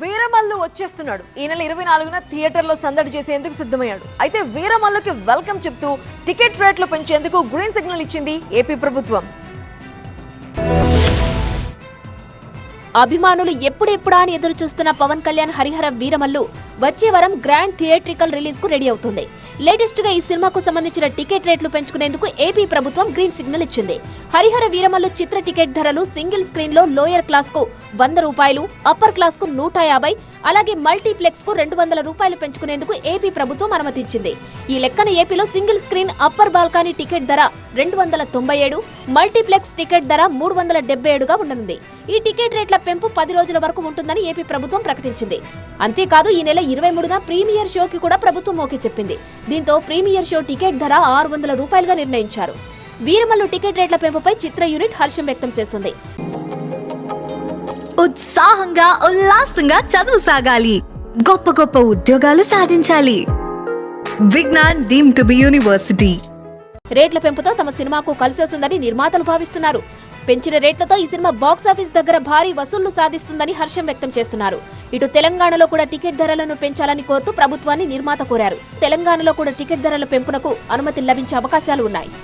వీరమల్లు వచ్చేస్తున్నాడు. ఈ నెల ఇరవై నాలుగున థియేటర్లో సందడి చేసేందుకు సిద్ధమయ్యాడు. అయితే వీరమల్లుకి వెల్కమ్ చెప్తూ టికెట్ రేట్లు పెంచేందుకు గ్రీన్ సిగ్నల్ ఇచ్చింది ఏపీ ప్రభుత్వం. అభిమానులు ఎప్పుడెప్పుడా అని ఎదురు చూస్తున్న పవన్ కళ్యాణ్ హరిహర వీరమల్లు వచ్చే వారం గ్రాండ్ థియేట్రికల్ రిలీజ్కు రెడీ అవుతుంది. లేటెస్ట్గా ఈ సినిమాకు సంబంధించిన టికెట్ రేట్లు పెంచుకునేందుకు ఏపీ ప్రభుత్వం గ్రీన్ సిగ్నల్ ఇచ్చింది. హరిహర వీరమల్లు చిత్ర టికెట్ ధరలు సింగిల్ స్క్రీన్లో లోయర్ క్లాస్కు వంద రూపాయలు అప్పర్ క్లాస్కు నూట యాభై అలాగే మల్టీప్లెక్స్కు రెండు వందల రూపాయలు పెంచుకునేందుకు ఏపీ ప్రభుత్వం అనుమతించింది. ఈ లెక్కన ఏపీలో single screen upper balcony ticket ధర రెండు వందల తొంభై ఏడు మల్టీప్లెక్స్ టికెట్ ధర మూడు వందల డెబ్బై ఏడుగా ఉండనుంది. ఈ టికెట్ రేట్ల పెంపు పది రోజుల వరకు ఉంటుందని ఏపీ ప్రభుత్వం ప్రకటించింది. అంతేకాదు ఈ నెల ఇరవై మూడున ప్రీమియర్ షోకి కూడా ప్రభుత్వం ఓకే చెప్పింది. దీంతో ప్రీమియర్ షో టికెట్ ధర ఆరు వందల రూపాయలుగా నిర్ణయించారు. వీరమల్లు టికెట్ రేట్ల పెంపుపై చిత్ర యూనిట్ హర్షం వ్యక్తం చేస్తుంది. ఉత్సాహంగా ఉల్లాసంగా చదువు సాగాలి. గొప్ప గొప్ప ఉద్యోగాలు సాధించాలి. Vignan deem to be university. రేట్ల పెంపుతో తమ సినిమాకు కలిసి వస్తుందని నిర్మాతలు భావిస్తున్నారు. పెంచిన రేట్లతో ఈ సినిమా బాక్స్ ఆఫీస్ దగ్గర భారీ వసూళ్ళు సాధిస్తుందని హర్షం వ్యక్తం చేస్తున్నారు. ఇటు తెలంగాణలో కూడా టికెట్ ధరలను పెంచాలని కోరుతూ ప్రభుత్వాన్ని నిర్మాత కోరారు. తెలంగాణలో కూడా టికెట్ ధరల పెంపునకు అనుమతి లభించే అవకాశాలు ఉన్నాయి.